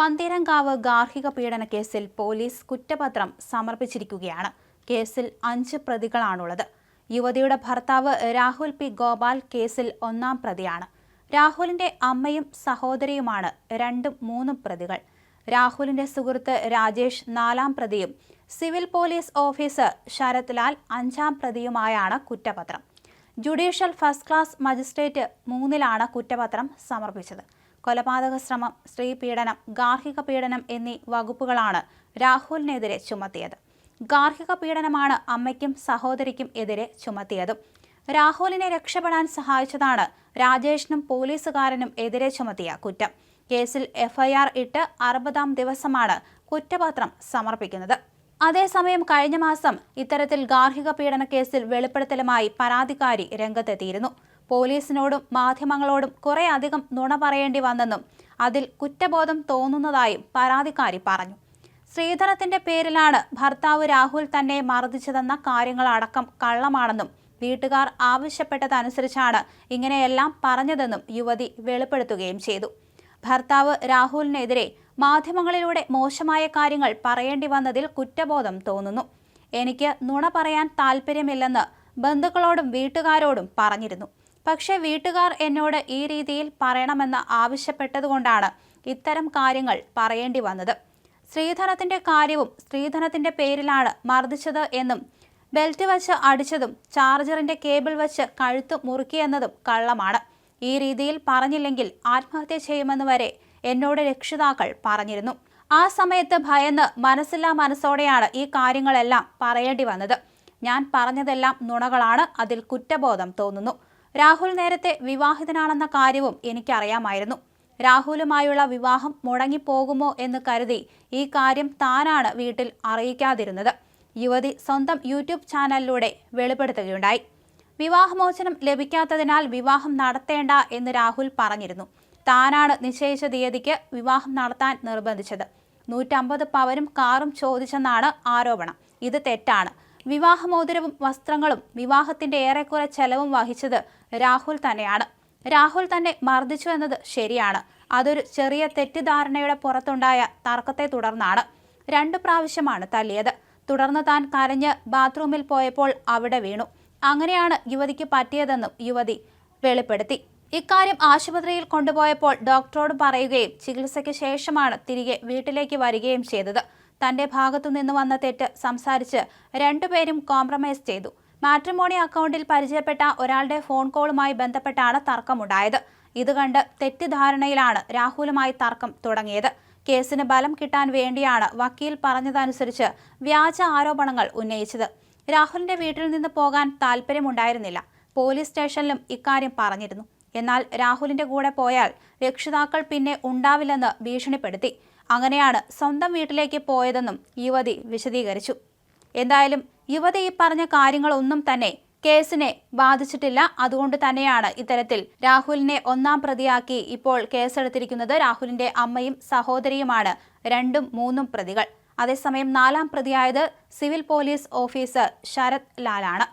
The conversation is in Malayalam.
പന്തീരങ്കാവ് ഗാർഹിക പീഡന കേസിൽ പോലീസ് കുറ്റപത്രം സമർപ്പിച്ചിരിക്കുകയാണ്. കേസിൽ അഞ്ച് പ്രതികളാണുള്ളത്. യുവതിയുടെ ഭർത്താവ് രാഹുൽ പി. ഗോപാൽ കേസിൽ ഒന്നാം പ്രതിയാണ്. രാഹുലിന്റെ അമ്മയും സഹോദരിയുമാണ് രണ്ടും മൂന്നും പ്രതികൾ. രാഹുലിന്റെ സുഹൃത്ത് രാജേഷ് നാലാം പ്രതിയും civil police officer Sarath Lal അഞ്ചാം പ്രതിയുമായാണ് കുറ്റപത്രം. ജുഡീഷ്യൽ ഫസ്റ്റ് ക്ലാസ് മജിസ്ട്രേറ്റ് മൂന്നിലാണ് കുറ്റപത്രം സമർപ്പിച്ചത്. കൊലപാതക ശ്രമം സ്ത്രീ പീഡനം ഗാർഹിക പീഡനം എന്നീ വകുപ്പുകളാണ് രാഹുലിനെതിരെ ചുമത്തിയത്. ഗാർഹിക പീഡനമാണ് അമ്മയ്ക്കും സഹോദരിക്കും എതിരെ ചുമത്തിയതും. രാഹുലിനെ രക്ഷപ്പെടാൻ സഹായിച്ചതാണ് രാജേഷിനും പോലീസുകാരനും എതിരെ ചുമത്തിയ കുറ്റം. കേസിൽ എഫ്ഐആർ ഇട്ട് അറുപതാം ദിവസമാണ് കുറ്റപത്രം സമർപ്പിക്കുന്നത്. അതേസമയം കഴിഞ്ഞ മാസം ഇത്തരത്തിൽ ഗാർഹിക പീഡന കേസിൽ വെളിപ്പെടുത്തലുമായി പരാതിക്കാരി രംഗത്തെത്തിയിരുന്നു. പോലീസിനോടും മാധ്യമങ്ങളോടും കുറേയധികം അധികം നുണ പറയേണ്ടി വന്നെന്നും അതിൽ കുറ്റബോധം തോന്നുന്നതായും പരാതിക്കാരി പറഞ്ഞു. ശ്രീധരത്തിന്റെ പേരിലാണ് ഭർത്താവ് രാഹുൽ തന്നെ മർദ്ദിച്ചതെന്ന കാര്യങ്ങളടക്കം കള്ളമാണെന്നും വീട്ടുകാർ ആവശ്യപ്പെട്ടതനുസരിച്ചാണ് ഇങ്ങനെയെല്ലാം പറഞ്ഞതെന്നും യുവതി വെളിപ്പെടുത്തുകയും ചെയ്തു. ഭർത്താവ് രാഹുലിനെതിരെ മാധ്യമങ്ങളിലൂടെ മോശമായ കാര്യങ്ങൾ പറയേണ്ടി വന്നതിൽ കുറ്റബോധം തോന്നുന്നു. എനിക്ക് നുണ പറയാൻ താല്പര്യമില്ലെന്ന് ബന്ധുക്കളോടും വീട്ടുകാരോടും പറഞ്ഞിരുന്നു. പക്ഷേ വീട്ടുകാർ എന്നോട് ഈ രീതിയിൽ പറയണമെന്ന് ആവശ്യപ്പെട്ടതുകൊണ്ടാണ് ഇത്തരം കാര്യങ്ങൾ പറയേണ്ടി വന്നത്. സ്ത്രീധനത്തിന്റെ കാര്യവും സ്ത്രീധനത്തിന്റെ പേരിലാണ് മർദ്ദിച്ചത് എന്നും ബെൽറ്റ് വച്ച് അടിച്ചതും ചാർജറിന്റെ കേബിൾ വച്ച് കഴുത്ത് മുറുക്കിയെന്നതും കള്ളമാണ്. ഈ രീതിയിൽ പറഞ്ഞില്ലെങ്കിൽ ആത്മഹത്യ ചെയ്യുമെന്ന് വരെ എന്നോട് രക്ഷിതാക്കൾ പറഞ്ഞിരുന്നു. ആ സമയത്ത് ഭയന്ന് മനസ്സില്ലാ മനസ്സോടെയാണ് ഈ കാര്യങ്ങളെല്ലാം പറയേണ്ടി വന്നത്. ഞാൻ പറഞ്ഞതെല്ലാം നുണകളാണ്. അതിൽ കുറ്റബോധം തോന്നുന്നു. രാഹുൽ നേരത്തെ വിവാഹിതനാണെന്ന കാര്യവും എനിക്കറിയാമായിരുന്നു. രാഹുലുമായുള്ള വിവാഹം മുടങ്ങിപ്പോകുമോ എന്ന് കരുതി ഈ കാര്യം താനാണ് വീട്ടിൽ അറിയിക്കാതിരുന്നത്. യുവതി സ്വന്തം യൂട്യൂബ് ചാനലിലൂടെ വെളിപ്പെടുത്തുകയുണ്ടായി. വിവാഹമോചനം ലഭിക്കാത്തതിനാൽ വിവാഹം നടത്തേണ്ട എന്ന് രാഹുൽ പറഞ്ഞിരുന്നു. താനാണ് നിശ്ചയിച്ച തീയതിക്ക് വിവാഹം നടത്താൻ നിർബന്ധിച്ചത്. നൂറ്റമ്പത് പവനും കാറും ചോദിച്ചെന്നാണ് ആരോപണം. ഇത് തെറ്റാണ്. വിവാഹമോതിരവും വസ്ത്രങ്ങളും വിവാഹത്തിന്റെ ഏറെക്കുറെ ചെലവും വഹിച്ചത് രാഹുൽ തന്നെയാണ്. രാഹുൽ തന്നെ മർദ്ദിച്ചു എന്നത് ശരിയാണ്. അതൊരു ചെറിയ തെറ്റിദ്ധാരണയുടെ പുറത്തുണ്ടായ തർക്കത്തെ തുടർന്നാണ്. രണ്ട് പ്രാവശ്യമാണ് തല്ലിയത്. തുടർന്ന് താൻ കരഞ്ഞ് ബാത്റൂമിൽ പോയപ്പോൾ അവിടെ വീണു. അങ്ങനെയാണ് യുവതിക്ക് പറ്റിയതെന്നും യുവതി വെളിപ്പെടുത്തി. ഇക്കാര്യം ആശുപത്രിയിൽ കൊണ്ടുപോയപ്പോൾ ഡോക്ടറോട് പറയുകയും ചികിത്സയ്ക്ക് ശേഷമാണ് തിരികെ വീട്ടിലേക്ക് വരികയും ചെയ്തത്. തന്റെ ഭാഗത്തുനിന്ന് വന്ന തെറ്റ് സംസാരിച്ച് രണ്ടുപേരും കോംപ്രമൈസ് ചെയ്തു. മാട്രിമോണി അക്കൗണ്ടിൽ പരിചയപ്പെട്ട ഒരാളുടെ ഫോൺ കോളുമായി ബന്ധപ്പെട്ടാണ് തർക്കമുണ്ടായത്. ഇത് കണ്ട് തെറ്റിദ്ധാരണയിലാണ് രാഹുലുമായി തർക്കം തുടങ്ങിയത്. കേസിന് ബലം കിട്ടാൻ വേണ്ടിയാണ് വക്കീൽ പറഞ്ഞതനുസരിച്ച് വ്യാജ ആരോപണങ്ങൾ ഉന്നയിച്ചത്. രാഹുലിന്റെ വീട്ടിൽ നിന്ന് പോകാൻ താല്പര്യമുണ്ടായിരുന്നില്ല പോലീസ് സ്റ്റേഷനിലും ഇക്കാര്യം പറഞ്ഞിരുന്നു. എന്നാൽ രാഹുലിന്റെ കൂടെ പോയാൽ രക്ഷിതാക്കൾ പിന്നെ ഉണ്ടാവില്ലെന്ന് ഭീഷണിപ്പെടുത്തി. അങ്ങനെയാണ് സ്വന്തം വീട്ടിലേക്ക് പോയതെന്നും യുവതി വിശദീകരിച്ചു. എന്തായാലും യുവതി ഈ പറഞ്ഞ കാര്യങ്ങളൊന്നും തന്നെ കേസിനെ ബാധിച്ചിട്ടില്ല. അതുകൊണ്ട് തന്നെയാണ് ഇത്തരത്തിൽ രാഹുലിനെ ഒന്നാം പ്രതിയാക്കി ഇപ്പോൾ കേസെടുത്തിരിക്കുന്നത്. രാഹുലിന്റെ അമ്മയും സഹോദരിയുമാണ് രണ്ടും മൂന്നും പ്രതികൾ. അതേസമയം നാലാം പ്രതിയായത് സിവിൽ പോലീസ് ഓഫീസർ ശരത് ലാലാണ്.